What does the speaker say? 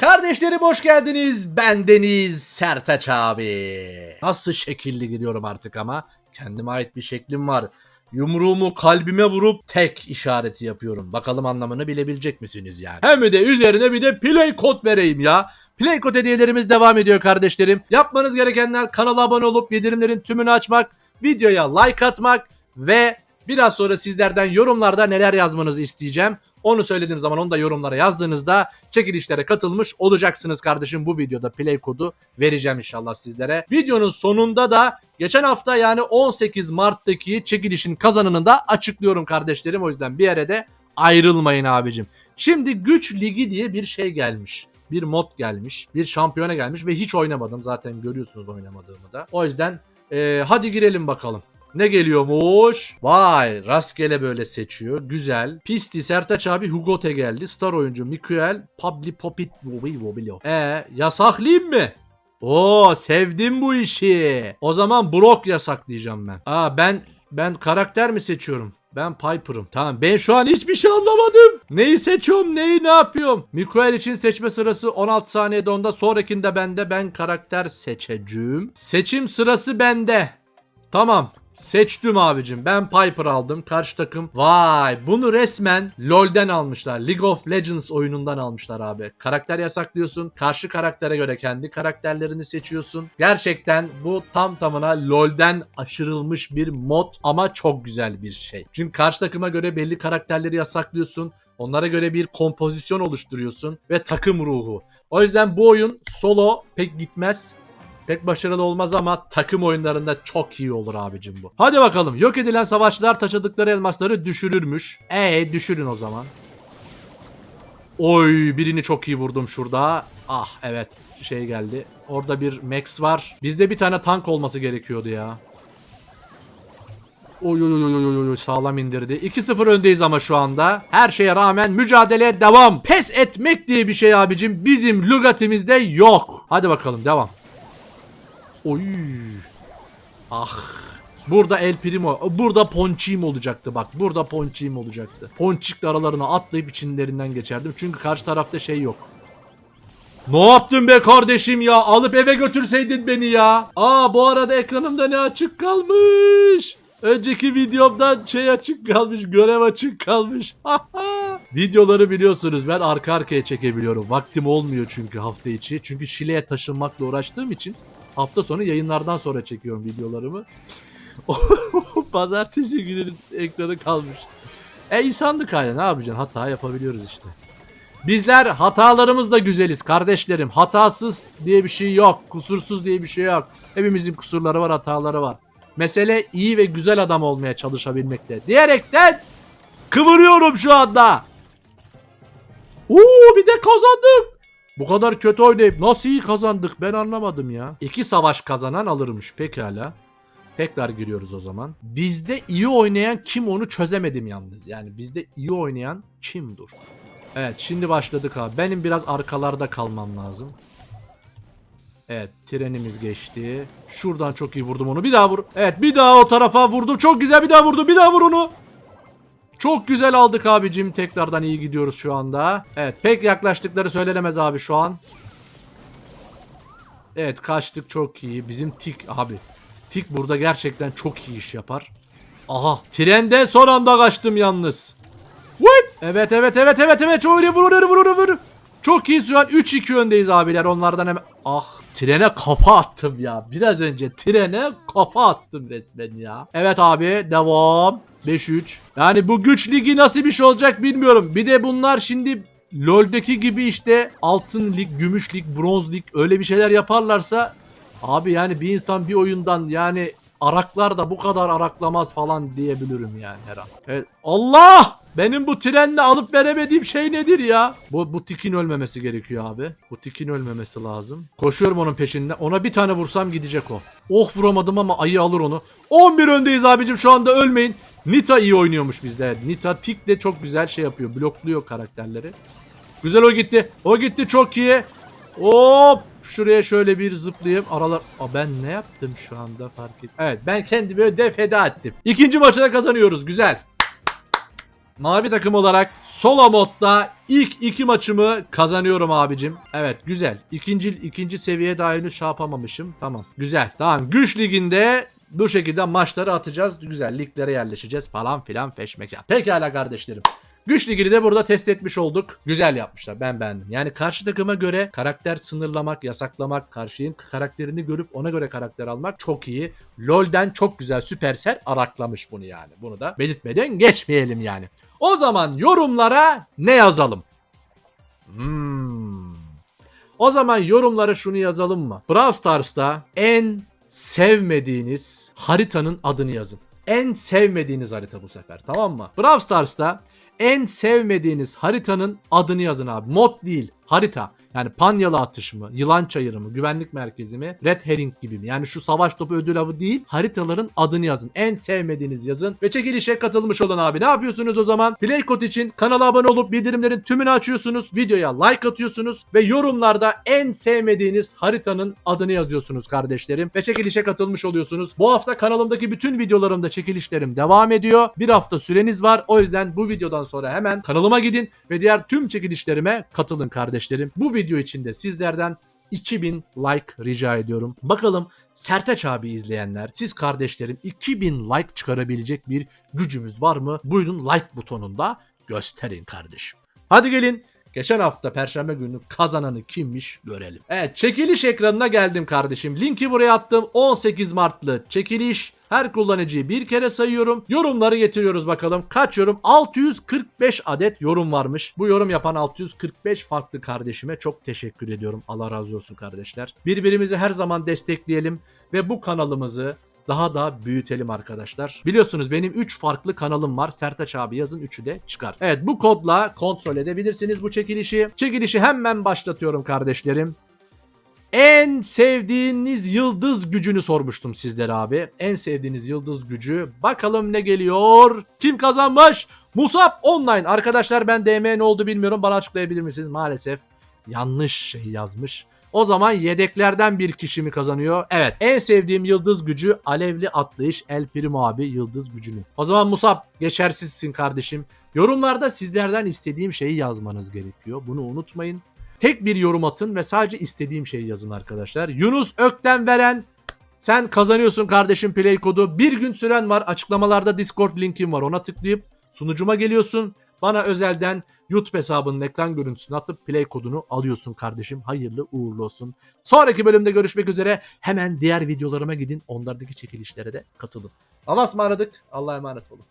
Kardeşlerim hoş geldiniz. Ben Deniz Sertaç abi. Nasıl şekilli gidiyorum artık ama. Kendime ait bir şeklim var. Yumruğumu kalbime vurup tek işareti yapıyorum. Bakalım anlamını bilebilecek misiniz yani? Hem de üzerine bir de play kod vereyim ya. Play kod hediyelerimiz devam ediyor kardeşlerim. Yapmanız gerekenler kanala abone olup bildirimlerin tümünü açmak, videoya like atmak ve biraz sonra sizlerden yorumlarda neler yazmanızı isteyeceğim. Onu söylediğim zaman onu da yorumlara yazdığınızda çekilişlere katılmış olacaksınız kardeşim. Bu videoda play kodu vereceğim inşallah sizlere. Videonun sonunda da geçen hafta yani 18 Mart'taki çekilişin kazanını da açıklıyorum kardeşlerim. O yüzden bir yere de ayrılmayın abicim. Şimdi güç ligi diye bir şey gelmiş. Bir mod gelmiş. Bir şampiyona gelmiş ve hiç oynamadım. Zaten görüyorsunuz oynamadığımı da. O yüzden eee, hadi girelim bakalım. Ne geliyormuş? Vay rastgele böyle seçiyor. Güzel. Pisti Sertaç abi Hugote geldi. Star oyuncu Mikuel Pabli Popit Wobi Wobilo. E yasaklayayım mı? Oo sevdim bu işi. O zaman Brock yasaklayacağım ben. Aa ben ben karakter mi seçiyorum? Ben Piper'ım. Tamam ben şu an hiçbir şey anlamadım. Neyi seçiyorum neyi ne yapıyorum? Mikuel için seçme sırası 16 saniyede onda. Sonrakinde bende ben karakter seçeceğim. Seçim sırası bende. Tamam. Seçtim abicim. Ben Piper aldım. Karşı takım. Vay bunu resmen LoL'den almışlar. League of Legends oyunundan almışlar abi. Karakter yasaklıyorsun. Karşı karaktere göre kendi karakterlerini seçiyorsun. Gerçekten bu tam tamına LoL'den aşırılmış bir mod ama çok güzel bir şey. Çünkü karşı takıma göre belli karakterleri yasaklıyorsun. Onlara göre bir kompozisyon oluşturuyorsun ve takım ruhu. O yüzden bu oyun solo pek gitmez. Pek başarılı olmaz ama takım oyunlarında çok iyi olur abicim bu. Hadi bakalım. Yok edilen savaşçılar taşıdıkları elmasları düşürürmüş. E düşürün o zaman. Oy birini çok iyi vurdum şurada. Ah evet şey geldi. Orada bir Max var. Bizde bir tane tank olması gerekiyordu ya. Oy oy oy oy oy sağlam indirdi. 2-0 öndeyiz ama şu anda. Her şeye rağmen mücadele devam. Pes etmek diye bir şey abicim bizim lügatimizde yok. Hadi bakalım devam. Oy. Ah. Burada El Primo, burada Ponçiğim olacaktı bak. Burada Ponçiğim olacaktı. Ponçikle aralarına atlayıp içlerinden geçerdim. Çünkü karşı tarafta şey yok. Ne yaptın be kardeşim ya? Alıp eve götürseydin beni ya. Aa bu arada ekranımda ne açık kalmış? Önceki videomdan şey açık kalmış, görev açık kalmış. Videoları biliyorsunuz ben arka arkaya çekebiliyorum. Vaktim olmuyor çünkü hafta içi. Çünkü Şile'ye taşınmakla uğraştığım için hafta sonu yayınlardan sonra çekiyorum videolarımı. Pazartesi günü ekranı kalmış. E insanlık hali ne yapacaksın? Hata yapabiliyoruz işte. Bizler hatalarımızla güzeliz kardeşlerim. Hatasız diye bir şey yok. Kusursuz diye bir şey yok. Hepimizin kusurları var, hataları var. Mesele iyi ve güzel adam olmaya çalışabilmekte. Diyerekten kıvırıyorum şu anda. Oo bir de kazandık. Bu kadar kötü oynayıp nasıl iyi kazandık ben anlamadım ya. İki savaş kazanan alırmış pekala. Tekrar giriyoruz o zaman. Bizde iyi oynayan kim onu çözemedim yalnız. Yani bizde iyi oynayan kim dur? Evet şimdi başladık abi. Benim biraz arkalarda kalmam lazım. Evet trenimiz geçti. Şuradan çok iyi vurdum onu. Bir daha vur. Evet bir daha o tarafa vurdum. Çok güzel bir daha vurdum. Bir daha vur onu. Çok güzel aldık abicim. Tekrardan iyi gidiyoruz şu anda. Evet pek yaklaştıkları söylenemez abi şu an. Evet kaçtık çok iyi. Bizim tik abi. Tik burada gerçekten çok iyi iş yapar. Aha trende son anda kaçtım yalnız. What? Evet evet evet evet evet vur vur vur vur vur. Çok iyi an 3-2 öndeyiz abiler onlardan hemen. Ah trene kafa attım ya. Biraz önce trene kafa attım resmen ya. Evet abi devam. 5-3. Yani bu güç ligi nasıl bir şey olacak bilmiyorum. Bir de bunlar şimdi LoL'deki gibi işte altın lig, gümüş lig, bronz lig öyle bir şeyler yaparlarsa abi yani bir insan bir oyundan yani araklar da bu kadar araklamaz falan diyebilirim yani her an. Evet. Allah! Benim bu trenle alıp veremediğim şey nedir ya? Bu, bu tikin ölmemesi gerekiyor abi. Bu tikin ölmemesi lazım. Koşuyorum onun peşinden. Ona bir tane vursam gidecek o. Oh vuramadım ama ayı alır onu. 11 öndeyiz abicim şu anda ölmeyin. Nita iyi oynuyormuş bizde. Nita tik de çok güzel şey yapıyor. Blokluyor karakterleri. Güzel o gitti. O gitti çok iyi. Hop şuraya şöyle bir zıplayayım. Aralar... Aa, ben ne yaptım şu anda fark et. Evet ben kendimi öde feda ettim. İkinci maçı da kazanıyoruz. Güzel. Mavi takım olarak solo modda ilk iki maçımı kazanıyorum abicim. Evet güzel. İkinci, ikinci seviyeye daha henüz şey yapamamışım. Tamam güzel. Tamam güç liginde bu şekilde maçları atacağız. Güzel liglere yerleşeceğiz falan filan feşmekan. Pekala kardeşlerim. Güç ligini de burada test etmiş olduk. Güzel yapmışlar. Ben beğendim. Yani karşı takıma göre karakter sınırlamak, yasaklamak, karşıyın karakterini görüp ona göre karakter almak çok iyi. LoL'den çok güzel Supercell araklamış bunu yani. Bunu da belirtmeden geçmeyelim yani. O zaman yorumlara ne yazalım? Hmm. O zaman yorumlara şunu yazalım mı? Brawl Stars'ta en sevmediğiniz haritanın adını yazın. En sevmediğiniz harita bu sefer tamam mı? Brawl Stars'ta en sevmediğiniz haritanın adını yazın abi. Mod değil harita. Yani panyalı atış mı, yılan çayırı mı, güvenlik merkezi mi, red herring gibi mi? Yani şu savaş topu ödül avı değil haritaların adını yazın. En sevmediğiniz yazın ve çekilişe katılmış olan abi ne yapıyorsunuz o zaman? Playkod için kanala abone olup bildirimlerin tümünü açıyorsunuz. Videoya like atıyorsunuz ve yorumlarda en sevmediğiniz haritanın adını yazıyorsunuz kardeşlerim. Ve çekilişe katılmış oluyorsunuz. Bu hafta kanalımdaki bütün videolarımda çekilişlerim devam ediyor. Bir hafta süreniz var. O yüzden bu videodan sonra hemen kanalıma gidin ve diğer tüm çekilişlerime katılın kardeşlerim. Bu video için de sizlerden 2000 like rica ediyorum. Bakalım Sertaç abi izleyenler, siz kardeşlerim 2000 like çıkarabilecek bir gücümüz var mı? Buyurun like butonunda gösterin kardeşim. Hadi gelin Geçen hafta perşembe günü kazananı kimmiş görelim. Evet çekiliş ekranına geldim kardeşim. Linki buraya attım. 18 Martlı çekiliş. Her kullanıcıyı bir kere sayıyorum. Yorumları getiriyoruz bakalım. Kaç yorum? 645 adet yorum varmış. Bu yorum yapan 645 farklı kardeşime çok teşekkür ediyorum. Allah razı olsun kardeşler. Birbirimizi her zaman destekleyelim ve bu kanalımızı daha da büyütelim arkadaşlar. Biliyorsunuz benim 3 farklı kanalım var. Sertaç abi yazın 3'ü de çıkar. Evet bu kodla kontrol edebilirsiniz bu çekilişi. Çekilişi hemen başlatıyorum kardeşlerim. En sevdiğiniz yıldız gücünü sormuştum sizlere abi. En sevdiğiniz yıldız gücü. Bakalım ne geliyor? Kim kazanmış? Musab Online. Arkadaşlar ben DM ne oldu bilmiyorum. Bana açıklayabilir misiniz? Maalesef yanlış şey yazmış. O zaman yedeklerden bir kişi mi kazanıyor? Evet. En sevdiğim yıldız gücü alevli atlayış El Primo abi yıldız gücünü. O zaman Musab geçersizsin kardeşim. Yorumlarda sizlerden istediğim şeyi yazmanız gerekiyor. Bunu unutmayın. Tek bir yorum atın ve sadece istediğim şeyi yazın arkadaşlar. Yunus Ökten veren sen kazanıyorsun kardeşim play kodu. Bir gün süren var. Açıklamalarda Discord linkim var. Ona tıklayıp sunucuma geliyorsun. Bana özelden YouTube hesabının ekran görüntüsünü atıp play kodunu alıyorsun kardeşim. Hayırlı uğurlu olsun. Sonraki bölümde görüşmek üzere. Hemen diğer videolarıma gidin. Onlardaki çekilişlere de katılın. Allah'a ısmarladık. Allah'a emanet olun.